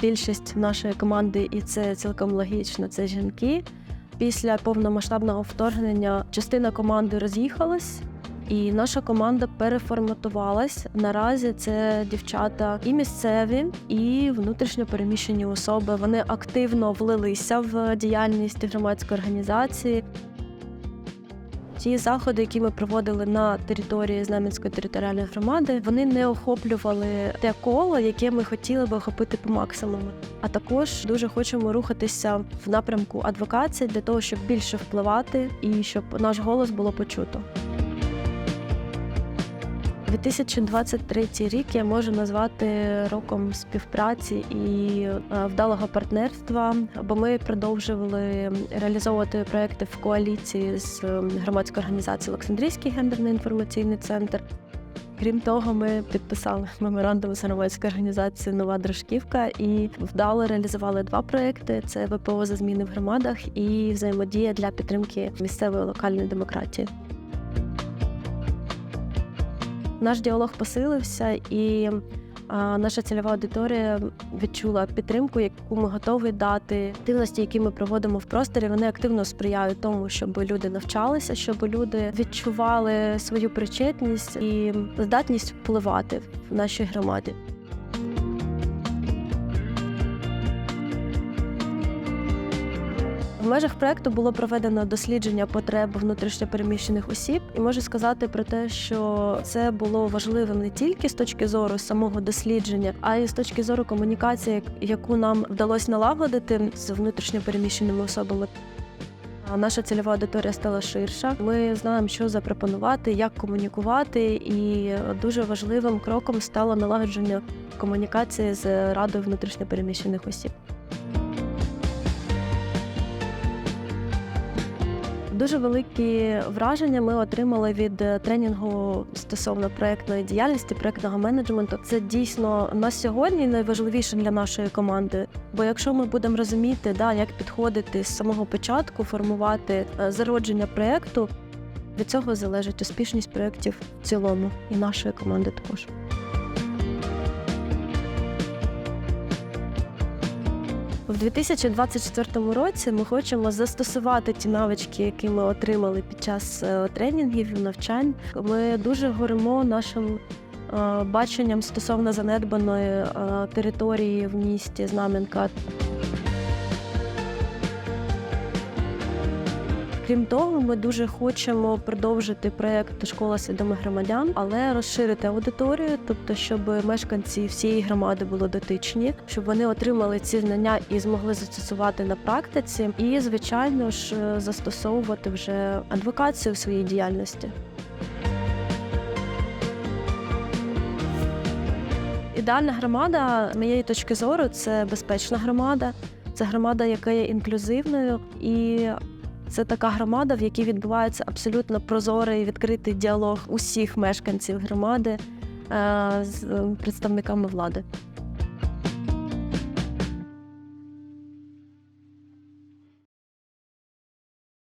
більшість нашої команди, і це цілком логічно. Це жінки. Після повномасштабного вторгнення частина команди роз'їхалась, і наша команда переформатувалась. Наразі це дівчата і місцеві, і внутрішньо переміщені особи. Вони активно влилися в діяльність громадської організації. Ті заходи, які ми проводили на території Знам'янської територіальної громади, вони не охоплювали те коло, яке ми хотіли би охопити по максимуму. А також дуже хочемо рухатися в напрямку адвокації для того, щоб більше впливати і щоб наш голос було почуто. 2023 рік я можу назвати роком співпраці і е, вдалого партнерства, бо ми продовжували реалізовувати проекти в коаліції з е, громадською організацією Олександрійський гендерний інформаційний центр. Крім того, ми підписали меморандум з громадською організацією Нова Дружківка і вдало реалізували два проекти: це ВПО за зміни в громадах і взаємодія для підтримки місцевої локальної демократії. Наш діалог посилився, і наша цільова аудиторія відчула підтримку, яку ми готові дати. Активності, які ми проводимо в просторі, вони активно сприяють тому, щоб люди навчалися, щоб люди відчували свою причетність і здатність впливати в нашій громаді. В межах проекту було проведено дослідження потреб внутрішньопереміщених осіб, і можу сказати про те, що це було важливим не тільки з точки зору самого дослідження, а й з точки зору комунікації, яку нам вдалося налагодити з внутрішньопереміщеними особами. Наша цільова аудиторія стала ширша. Ми знаємо, що запропонувати, як комунікувати, і дуже важливим кроком стало налагодження комунікації з радою внутрішньопереміщених осіб. Дуже великі враження ми отримали від е, тренінгу стосовно проектної діяльності, проектного менеджменту. Це дійсно на сьогодні найважливіше для нашої команди. Бо якщо ми будемо розуміти, да, як підходити з самого початку, формувати е, зародження проекту, від цього залежить успішність проєктів в цілому і нашої команди також. В 2024 році ми хочемо застосувати ті навички, які ми отримали під час е, тренінгів і навчань. Ми дуже горимо нашим е, баченням стосовно занедбаної е, території в місті Знам'янка. Крім того, ми дуже хочемо продовжити проєкт Школа свідомих громадян, але розширити аудиторію, тобто, щоб мешканці всієї громади були дотичні, щоб вони отримали ці знання і змогли застосувати на практиці, і звичайно ж е, застосовувати вже адвокацію в своїй діяльності. Ідеальна громада, з моєї точки зору, це безпечна громада, це громада, яка є інклюзивною, і це така громада, в якій відбувається абсолютно прозорий відкритий діалог усіх мешканців громади е, з е, представниками влади.